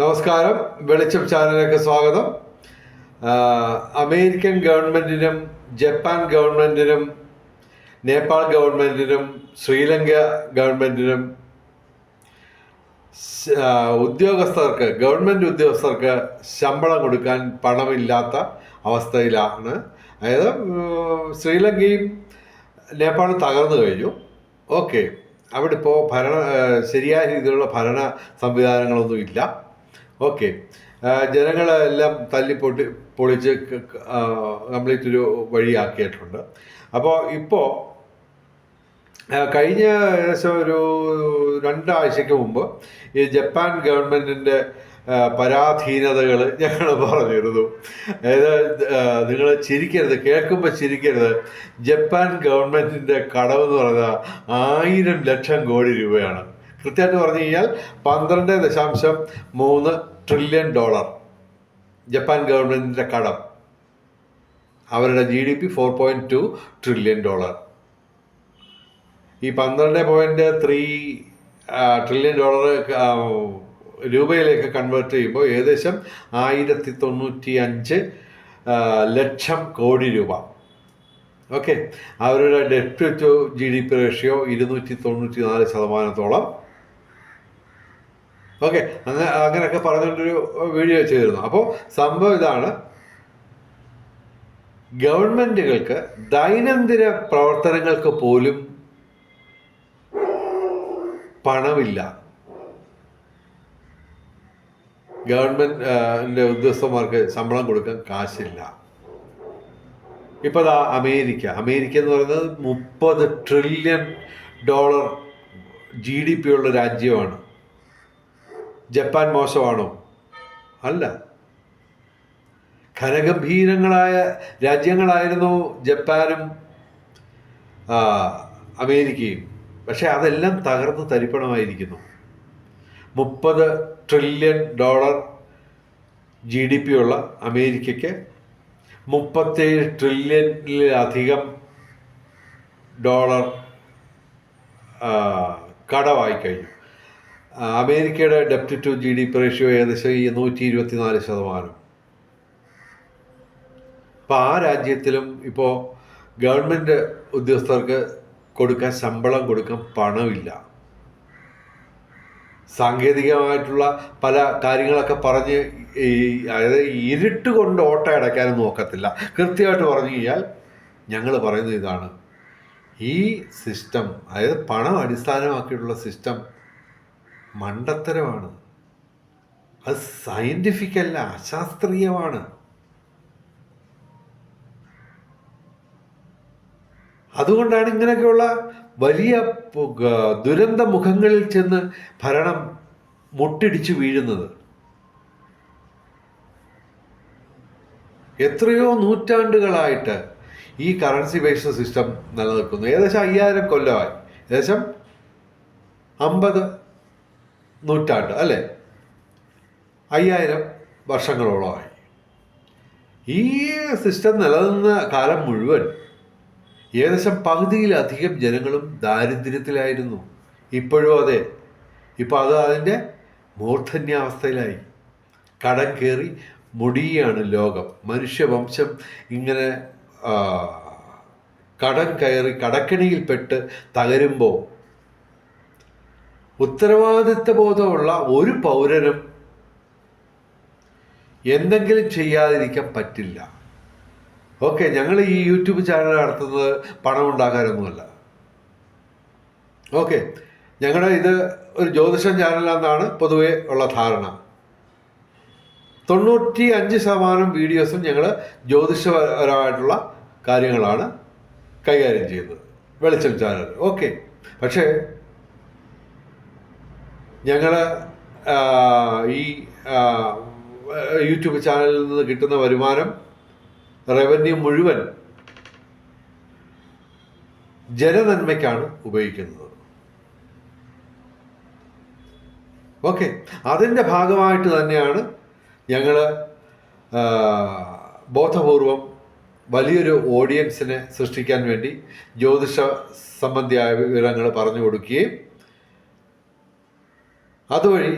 നമസ്കാരം. വെളിച്ചം ചാനലിലേക്ക് സ്വാഗതം. അമേരിക്കൻ ഗവൺമെന്റിനും ജപ്പാൻ ഗവൺമെന്റിനും നേപ്പാൾ ഗവൺമെന്റിനും ശ്രീലങ്ക ഗവൺമെന്റിനും ഉദ്യോഗസ്ഥർക്ക് ഗവൺമെന്റ് ഉദ്യോഗസ്ഥർക്ക് ശമ്പളം കൊടുക്കാൻ പണമില്ലാത്ത അവസ്ഥയിലാണ്. അതായത് ശ്രീലങ്കയും നേപ്പാളും തകർന്നു കഴിഞ്ഞു. ഓക്കെ. അവിടെ ഇപ്പോൾ ഭരണ ശരിയായ രീതിയിലുള്ള ഭരണ സംവിധാനങ്ങളൊന്നും ഇല്ല. ഓക്കെ ജനങ്ങളെല്ലാം തല്ലി പൊട്ടി പൊളിച്ച് കംപ്ലീറ്റ് ഒരു വഴിയാക്കിയിട്ടുണ്ട്. അപ്പോൾ ഇപ്പോൾ കഴിഞ്ഞ ഏകദേശം ഒരു രണ്ടാഴ്ചയ്ക്ക് മുമ്പ് ഈ ജപ്പാൻ ഗവൺമെന്റിന്റെ പരാധീനതകൾ ഞങ്ങൾ പറഞ്ഞിരുന്നു. അതായത് നിങ്ങൾ ചിരിക്കരുത് കേൾക്കുമ്പോൾ ചിരിക്കരുത്. ജപ്പാൻ ഗവൺമെന്റിന്റെ കടമെന്ന് പറഞ്ഞാൽ ആയിരം ലക്ഷം കോടി രൂപയാണ്. കൃത്യമായിട്ട് പറഞ്ഞു കഴിഞ്ഞാൽ പന്ത്രണ്ട് ദശാംശം മൂന്ന് ട്രില്യൺ ഡോളർ ജപ്പാൻ ഗവൺമെന്റിന്റെ കടം. അവരുടെ G D P four point two trillion dollar ഈ പന്ത്രണ്ട് പോയിന്റ് ത്രീ ട്രില്യൺ ഡോളർ രൂപയിലേക്ക് കൺവേർട്ട് ചെയ്യുമ്പോൾ ഏകദേശം ആയിരത്തി തൊണ്ണൂറ്റി അഞ്ച് ലക്ഷം കോടി രൂപ. ഓക്കെ അവരുടെ debt to G D P ratio ഇരുന്നൂറ്റി തൊണ്ണൂറ്റി നാല് ശതമാനത്തോളം. ഓക്കെ അങ്ങനെ അങ്ങനെയൊക്കെ പറഞ്ഞുകൊണ്ടൊരു വീഡിയോ ചെയ്തിരുന്നു. അപ്പോൾ സംഭവം ഇതാണ്. ഗവൺമെന്റുകൾക്ക് ദൈനംദിന പ്രവർത്തനങ്ങൾക്ക് പോലും പണമില്ല. ഗവൺമെന്റ് ഉദ്യോഗസ്ഥന്മാർക്ക് ശമ്പളം കൊടുക്കാൻ കാശില്ല. ഇപ്പോൾ ദാ അമേരിക്ക. അമേരിക്ക എന്ന് പറയുന്നത് മുപ്പത് trillion dollar G D P ഉള്ള രാജ്യമാണ്. ജപ്പാൻ മോശമാണോ? അല്ല. ഖനഗംഭീരങ്ങളായ രാജ്യങ്ങളായിരുന്നു ജപ്പാനും അമേരിക്കയും. പക്ഷേ അതെല്ലാം തകർന്ന് തരിപ്പണമായിരിക്കുന്നു. മുപ്പത് trillion dollar G D P ഉള്ള അമേരിക്കയ്ക്ക് മുപ്പത്തേഴ് ട്രില്യണിലധികം ഡോളർ കടമായി കഴിഞ്ഞു. അമേരിക്കയുടെ ഡെപ്റ്റ് to G D P ratio ഏകദേശം ഈ നൂറ്റി ഇരുപത്തിനാല് ശതമാനം. അപ്പോൾ ആ രാജ്യത്തിലും ഇപ്പോൾ ഗവൺമെന്റ് ഉദ്യോഗസ്ഥർക്ക് കൊടുക്കാൻ ശമ്പളം കൊടുക്കാൻ പണമില്ല. സാങ്കേതികമായിട്ടുള്ള പല കാര്യങ്ങളൊക്കെ പറഞ്ഞ് ഈ അതായത് ഇരുട്ട് കൊണ്ട് ഓട്ട അടയ്ക്കാനും നോക്കത്തില്ല. കൃത്യമായിട്ട് പറഞ്ഞു കഴിഞ്ഞാൽ ഞങ്ങൾ പറയുന്നത് ഇതാണ്. ഈ സിസ്റ്റം അതായത് പണം അടിസ്ഥാനമാക്കിയിട്ടുള്ള സിസ്റ്റം മണ്ടത്തരമാണ്. അത് സയന്റിഫിക് അല്ല അശാസ്ത്രീയമാണ്. അതുകൊണ്ടാണ് ഇങ്ങനെയൊക്കെയുള്ള വലിയ ദുരന്ത മുഖങ്ങളിൽ ചെന്ന് ഭരണം മുട്ടിടിച്ചു വീഴുന്നത്. എത്രയോ നൂറ്റാണ്ടുകളായിട്ട് ഈ കറൻസി ബേസ്ഡ് സിസ്റ്റം നിലനിൽക്കുന്നു. ഏകദേശം അയ്യായിരം കൊല്ലമായി. ഏകദേശം അമ്പത് നൂറ്റാണ്ട് അല്ലേ? അയ്യായിരം വർഷങ്ങളോളമായി. ഈ സിസ്റ്റം നിലനിന്ന കാലം മുഴുവൻ ഏകദേശം പകുതിയിലധികം ജനങ്ങളും ദാരിദ്ര്യത്തിലായിരുന്നു. ഇപ്പോഴും അതെ. ഇപ്പോൾ അത് അതിന്റെ മൂർധന്യാവസ്ഥയിലായി. കടം കയറി മുടിയാണ് ലോകം. മനുഷ്യവംശം ഇങ്ങനെ കടം കയറി കടക്കിണിയിൽപ്പെട്ട് തകരുമ്പോൾ ഉത്തരവാദിത്വ ബോധമുള്ള ഒരു പൗരനും എന്തെങ്കിലും ചെയ്യാതിരിക്കാൻ പറ്റില്ല. ഓക്കെ ഞങ്ങൾ ഈ യൂട്യൂബ് ചാനൽ നടത്തുന്നത് പണം ഉണ്ടാക്കാനൊന്നുമല്ല ഓക്കെ ഞങ്ങളുടെ ഇത് ഒരു ജ്യോതിഷം ചാനലാണെന്നാണ് പൊതുവേ ഉള്ള ധാരണ. തൊണ്ണൂറ്റി അഞ്ച് ശതമാനം വീഡിയോസും ഞങ്ങൾ ജ്യോതിഷപരമായിട്ടുള്ള കാര്യങ്ങളാണ് കൈകാര്യം ചെയ്യുന്നത്. വെളിച്ചം ചാനൽ ഓക്കെ പക്ഷേ ഞങ്ങൾ ഈ യൂട്യൂബ് ചാനലിൽ നിന്ന് കിട്ടുന്ന വരുമാനം റവന്യൂ മുഴുവൻ ജനനന്മയ്ക്കാണ് ഉപയോഗിക്കുന്നത്. ഓക്കെ. അതിന്റെ ഭാഗമായിട്ട് തന്നെയാണ് ഞങ്ങൾ ബോധപൂർവം വലിയൊരു ഓഡിയൻസിനെ സൃഷ്ടിക്കാൻ വേണ്ടി ജ്യോതിഷ സംബന്ധിയായ വിവരങ്ങൾ പറഞ്ഞു കൊടുക്കുകയും അതുവഴി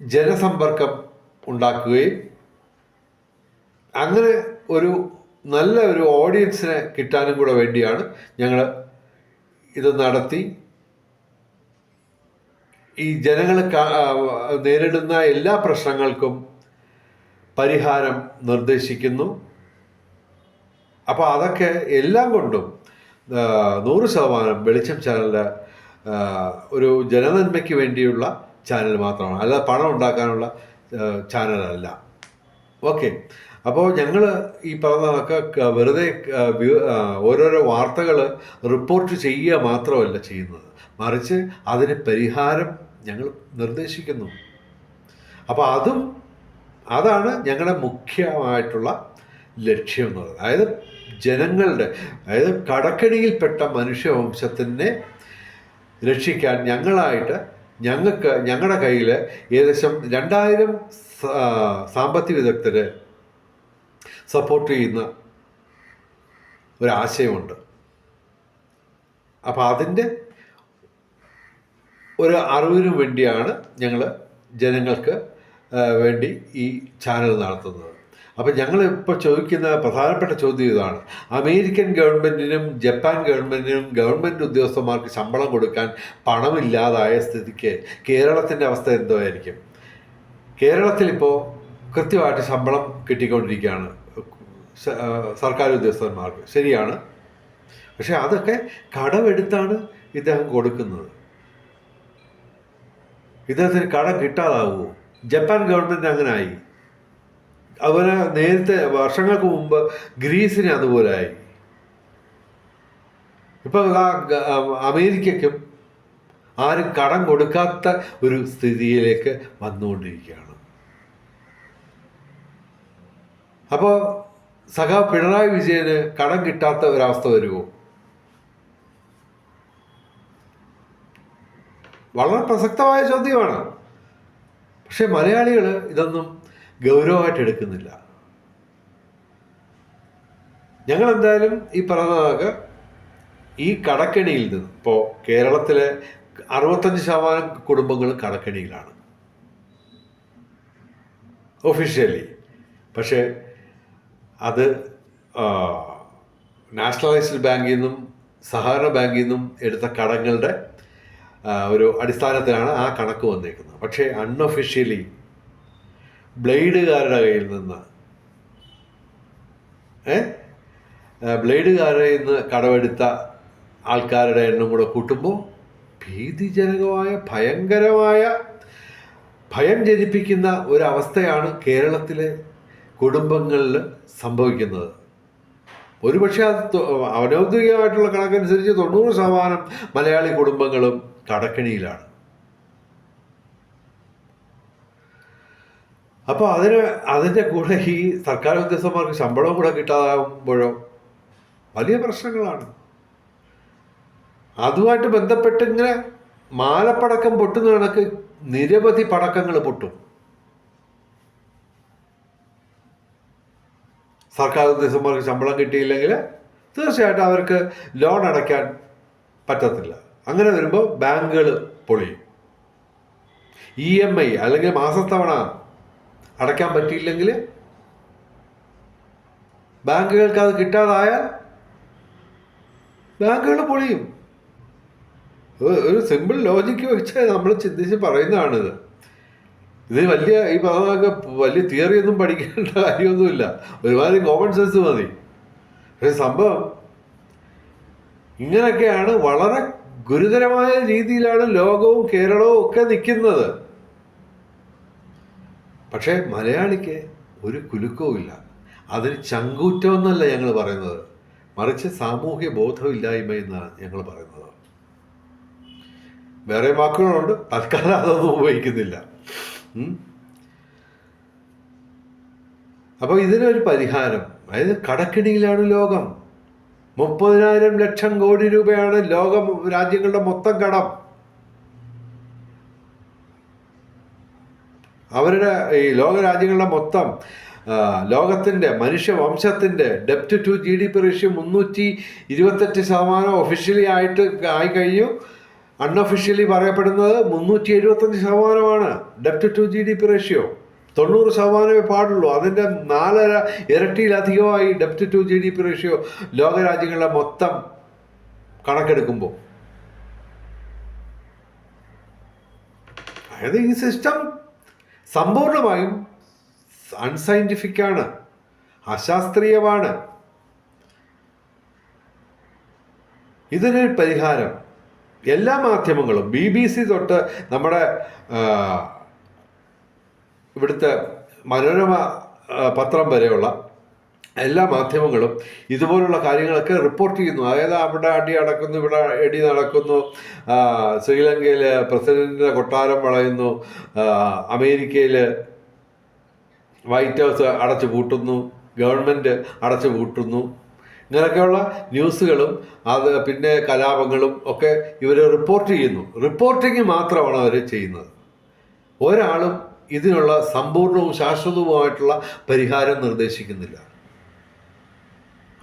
ജനസമ്പർക്കം ഉണ്ടാക്കുകയും അങ്ങനെ ഒരു നല്ല ഒരു ഓഡിയൻസിനെ കിട്ടാനും കൂടെ വേണ്ടിയാണ് ഞങ്ങൾ ഇത് നടത്തി. ഈ ജനങ്ങൾ നേരിടുന്ന എല്ലാ പ്രശ്നങ്ങൾക്കും പരിഹാരം നിർദ്ദേശിക്കുന്നു. അപ്പോൾ അതൊക്കെ എല്ലാം കൊണ്ടും നൂറ് ശതമാനം വെളിച്ചം ചാനലിന്റെ ഒരു ജനനന്മയ്ക്ക് വേണ്ടിയുള്ള ചാനൽ മാത്രമാണ്. അല്ലാതെ പണം ഉണ്ടാക്കാനുള്ള ചാനലല്ല ഓക്കെ അപ്പോൾ ഞങ്ങൾ ഈ പറഞ്ഞതൊക്കെ വെറുതെ ഓരോരോ വാർത്തകൾ റിപ്പോർട്ട് ചെയ്യുക മാത്രമല്ല ചെയ്യുന്നത്. മറിച്ച് അതിന് പരിഹാരം ഞങ്ങൾ നിർദ്ദേശിക്കുന്നു. അപ്പോൾ അതും അതാണ് ഞങ്ങളുടെ മുഖ്യമായിട്ടുള്ള ലക്ഷ്യം എന്ന് പറയുന്നത്. അതായത് ജനങ്ങളുടെ അതായത് കടക്കണിയിൽപ്പെട്ട മനുഷ്യവംശത്തിനെ രക്ഷിക്കാൻ ഞങ്ങളായിട്ട് ഞങ്ങൾക്ക് ഞങ്ങളുടെ കയ്യിൽ ഏകദേശം രണ്ടായിരം സാമ്പത്തിക വിദഗ്ധരെ സപ്പോർട്ട് ചെയ്യുന്ന ഒരാശയമുണ്ട്. അപ്പോൾ അതിന്റെ ഒരു അറിവിനു വേണ്ടിയാണ് ഞങ്ങൾ ജനങ്ങൾക്ക് വേണ്ടി ഈ ചാനൽ നടത്തുന്നത്. അപ്പം ഞങ്ങൾ ഇപ്പോൾ ചോദിക്കുന്ന പ്രധാനപ്പെട്ട ചോദ്യം ഇതാണ്. അമേരിക്കൻ ഗവൺമെന്റിനും ജപ്പാൻ ഗവൺമെന്റിനും ഗവൺമെന്റ് ഉദ്യോഗസ്ഥന്മാർക്ക് ശമ്പളം കൊടുക്കാൻ പണമില്ലാതായ സ്ഥിതിക്ക് കേരളത്തിന്റെ അവസ്ഥ എന്തോ ആയിരിക്കും കേരളത്തിലിപ്പോൾ കൃത്യമായിട്ട് ശമ്പളം കിട്ടിക്കൊണ്ടിരിക്കുകയാണ് സർക്കാർ ഉദ്യോഗസ്ഥന്മാർക്ക്. ശരിയാണ്. പക്ഷെ അതൊക്കെ കടമെടുത്താണ് ഇദ്ദേഹം കൊടുക്കുന്നത്. ഇദ്ദേഹത്തിന് കടം കിട്ടാതാവുമോ? ജപ്പാൻ ഗവൺമെന്റ് അങ്ങനെ ആയി അതുപോലെ നേരത്തെ വർഷങ്ങൾക്ക് മുമ്പ് ഗ്രീസിന് അതുപോലെ ആയി. ഇപ്പം ആ അമേരിക്കയ്ക്കും ആരും കടം കൊടുക്കാത്ത ഒരു സ്ഥിതിയിലേക്ക് വന്നുകൊണ്ടിരിക്കുകയാണ്. അപ്പോൾ സഖാ പിണറായി വിജയന് കടം കിട്ടാത്ത ഒരവസ്ഥ വരുമോ? വളരെ പ്രസക്തമായ ചോദ്യമാണ്. പക്ഷെ മലയാളികൾ ഇതൊന്നും ഗൗരവമായിട്ട് എടുക്കുന്നില്ല. ഞങ്ങൾ എന്തായാലും ഈ പറഞ്ഞതൊക്കെ ഈ കടക്കെണിയിൽ നിന്ന് ഇപ്പോൾ കേരളത്തിലെ അറുപത്തഞ്ച് ശതമാനം കുടുംബങ്ങൾ കടക്കെണിയിലാണ്. ഒഫീഷ്യലി പക്ഷേ അത് നാഷണലൈസ്ഡ് ബാങ്കിൽ നിന്നും സഹകരണ ബാങ്കിൽ നിന്നും എടുത്ത കടങ്ങളുടെ ഒരു അടിസ്ഥാനത്തിലാണ് ആ കണക്ക് വന്നേക്കുന്നത്. പക്ഷേ അൺഒഫീഷ്യലി ബ്ലേഡുകാരുടെ കയ്യിൽ നിന്ന്. ഏ? ആ, ബ്ലേഡുകാരുടെ നിന്ന് കടമെടുത്ത ആൾക്കാരുടെ എണ്ണം കൂടെ കൂട്ടുമ്പോൾ ഭീതിജനകമായ ഭയങ്കരമായ ഭയം ജനിപ്പിക്കുന്ന ഒരവസ്ഥയാണ് കേരളത്തിലെ കുടുംബങ്ങളിൽ സംഭവിക്കുന്നത്. ഒരുപക്ഷെ അത് അനൗദ്യോഗികമായിട്ടുള്ള കണക്കനുസരിച്ച് തൊണ്ണൂറ് ശതമാനം മലയാളി കുടുംബങ്ങളും കടക്കണിയിലാണ്. അപ്പോൾ അതിന് അതിന്റെ കൂടെ ഈ സർക്കാർ ഉദ്യോഗസ്ഥന്മാർക്ക് ശമ്പളവും കൂടെ കിട്ടാതാകുമ്പോഴോ വലിയ പ്രശ്നങ്ങളാണ്. അതുമായിട്ട് ബന്ധപ്പെട്ട് ഇങ്ങനെ മാലപ്പടക്കം പൊട്ടുന്ന കണക്ക് നിരവധി പടക്കങ്ങൾ പൊട്ടും. സർക്കാർ ഉദ്യോഗസ്ഥന്മാർക്ക് ശമ്പളം കിട്ടിയില്ലെങ്കിൽ തീർച്ചയായിട്ടും അവർക്ക് ലോൺ അടയ്ക്കാൻ പറ്റത്തില്ല. അങ്ങനെ വരുമ്പോൾ ബാങ്കുകൾ പൊളിയും. ഇ എം ഐ അല്ലെങ്കിൽ മാസത്തവണ അടയ്ക്കാൻ പറ്റിയില്ലെങ്കിൽ ബാങ്കുകൾക്ക് അത് കിട്ടാതായാൽ ബാങ്കുകൾ പൊളിയും. ഒരു- ഒരു സിമ്പിൾ ലോജിക്ക് വെച്ച് നമ്മൾ ചിന്തിച്ച് പറയുന്നതാണിത് ഇത്. വലിയ ഈ പറഞ്ഞതൊക്കെ വലിയ തിയറി ഒന്നും പഠിക്കേണ്ട കാര്യമൊന്നുമില്ല. ഒരുമാതിരി കോമൺ സെൻസ് മതി. പക്ഷെ സംഭവം ഇങ്ങനെയൊക്കെയാണ് വളരെ ഗുരുതരമായ രീതിയിലാണ് ലോകവും കേരളവും ഒക്കെ നിൽക്കുന്നത്. പക്ഷേ മലയാളിക്ക് ഒരു കുലുക്കവും ഇല്ല. അതിന് ചങ്കൂറ്റമെന്നല്ല ഞങ്ങൾ പറയുന്നത്. മറിച്ച് സാമൂഹ്യ ബോധമില്ലായ്മ എന്നാണ് ഞങ്ങൾ പറയുന്നത്. വേറെ വാക്കുകളുണ്ട്. തൽക്കാലം അതൊന്നും ഉപയോഗിക്കുന്നില്ല. അപ്പോൾ ഇതിനൊരു പരിഹാരം. അതായത് കടക്കിണിയിലാണ് ലോകം. മുപ്പതിനായിരം ലക്ഷം കോടി രൂപയാണ് ലോകം രാജ്യങ്ങളുടെ മൊത്തം കടം. അവരുടെ ഈ ലോകരാജ്യങ്ങളുടെ മൊത്തം ലോകത്തിന്റെ മനുഷ്യവംശത്തിന്റെ ഡെപ്റ്റ് to G D P ratio മുന്നൂറ്റി ഇരുപത്തെട്ട് ശതമാനം ഒഫീഷ്യലി ആയിട്ട് ആയി കഴിഞ്ഞു. അൺഒഫീഷ്യലി പറയപ്പെടുന്നത് മുന്നൂറ്റി എഴുപത്തഞ്ച് ശതമാനമാണ് ഡെപ്റ്റ് to G D P ratio തൊണ്ണൂറ് ശതമാനമേ പാടുള്ളൂ. അതിന്റെ നാലര ഇരട്ടിയിലധികമായി ഡെപ്റ്റ് to G D P ratio ലോകരാജ്യങ്ങളുടെ മൊത്തം കണക്കെടുക്കുമ്പോൾ. അതായത് ഈ സിസ്റ്റം അൺസയന്റിഫിക് ആണ്. അശാസ്ത്രീയമാണ്. ഇതിനൊരു പരിഹാരം എല്ലാ മാധ്യമങ്ങളും. ബി ബി സി തൊട്ട് നമ്മുടെ ഇവിടുത്തെ മനോരമ പത്രം വരെയുള്ള എല്ലാ മാധ്യമങ്ങളും ഇതുപോലുള്ള കാര്യങ്ങളൊക്കെ റിപ്പോർട്ട് ചെയ്യുന്നു. അതായത് അവിടെ അടി നടക്കുന്നു ഇവിടെ അടി നടക്കുന്നു ശ്രീലങ്കയിൽ പ്രസിഡന്റിന്റെ കൊട്ടാരം വളയുന്നു അമേരിക്കയിൽ വൈറ്റ് ഹൗസ് അടച്ചു പൂട്ടുന്നു ഗവൺമെന്റ് അടച്ചു പൂട്ടുന്നു. ഇങ്ങനെയൊക്കെയുള്ള ന്യൂസുകളും അത് പിന്നെ കലാപങ്ങളും ഒക്കെ ഇവർ റിപ്പോർട്ട് ചെയ്യുന്നു. റിപ്പോർട്ടിങ് മാത്രമാണ് അവർ ചെയ്യുന്നത്. ഒരാളും ഇതിനുള്ള സമ്പൂർണവും ശാശ്വതവുമായിട്ടുള്ള പരിഹാരം നിർദ്ദേശിക്കുന്നില്ല.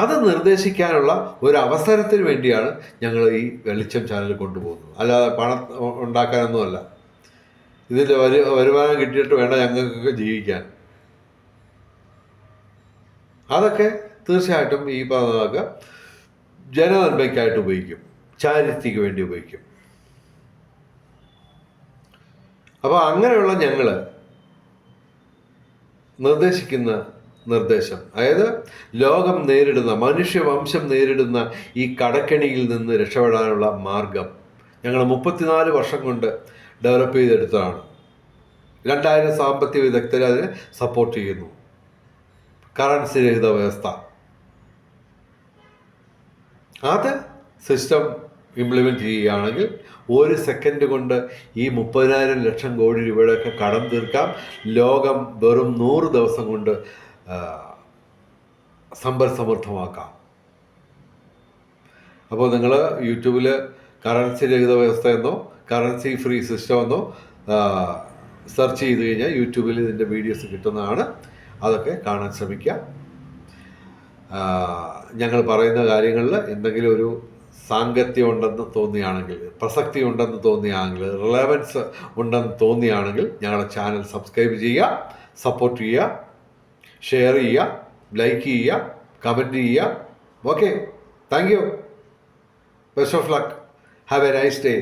അത് നിർദ്ദേശിക്കാനുള്ള ഒരു അവസരത്തിന് വേണ്ടിയാണ് ഞങ്ങൾ ഈ വെളിച്ചം ചാനൽ കൊണ്ടുപോകുന്നത്. അല്ലാതെ പണം ഉണ്ടാക്കാനൊന്നുമല്ല. ഇതിൽ വരു വരുമാനം കിട്ടിയിട്ട് വേണ്ട ഞങ്ങൾക്കൊക്കെ ജീവിക്കാൻ. അതൊക്കെ തീർച്ചയായിട്ടും ഈ പറഞ്ഞതൊക്കെ ജനനന്മയ്ക്കായിട്ട് ഉപയോഗിക്കും. ചാരിത്തിക്ക് വേണ്ടി ഉപയോഗിക്കും. അപ്പോൾ അങ്ങനെയുള്ള ഞങ്ങൾ നിർദ്ദേശിക്കുന്ന നിർദ്ദേശം. അതായത് ലോകം നേരിടുന്ന മനുഷ്യവംശം നേരിടുന്ന ഈ കടക്കെണിയിൽ നിന്ന് രക്ഷപ്പെടാനുള്ള മാർഗം ഞങ്ങൾ മുപ്പത്തിനാല് വർഷം കൊണ്ട് ഡെവലപ്പ് ചെയ്തെടുത്തതാണ്. രണ്ടായിരം സാമ്പത്തിക വിദഗ്ധർ അതിനെ സപ്പോർട്ട് ചെയ്യുന്നു. കറൻസി രഹിത വ്യവസ്ഥ. അത് സിസ്റ്റം ഇംപ്ലിമെന്റ് ചെയ്യുകയാണെങ്കിൽ ഒരു സെക്കൻഡ് കൊണ്ട് ഈ മുപ്പതിനായിരം ലക്ഷം കോടി രൂപയുടെയൊക്കെ കടം തീർക്കാം ലോകം വെറും നൂറ് ദിവസം കൊണ്ട് സമ്പൽ സമൃദ്ധമാക്കാം. അപ്പോൾ നിങ്ങൾ യൂട്യൂബിൽ കറൻസി രഹിത വ്യവസ്ഥ എന്നോ കറൻസി ഫ്രീ സിസ്റ്റം എന്നോ സെർച്ച് ചെയ്ത് കഴിഞ്ഞാൽ യൂട്യൂബിൽ ഇതിന്റെ വീഡിയോസ് കിട്ടുന്നതാണ്. അതൊക്കെ കാണാൻ ശ്രമിക്കുക ആ, ഞങ്ങൾ പറയുന്ന കാര്യങ്ങളിൽ എന്തെങ്കിലും ഒരു സാങ്കത്യം ഉണ്ടെന്ന് തോന്നിയാണെങ്കിൽ പ്രസക്തി ഉണ്ടെന്ന് തോന്നിയാണെങ്കിൽ റിലവൻസ് ഉണ്ടെന്ന് തോന്നിയാണെങ്കിൽ ഞങ്ങളുടെ ചാനൽ സബ്സ്ക്രൈബ് ചെയ്യുക സപ്പോർട്ട് ചെയ്യുക. ഷെയർ ചെയ്യുക ലൈക്ക് ചെയ്യുക കമന്റ് ചെയ്യുക. Okay thank you best of luck have a nice day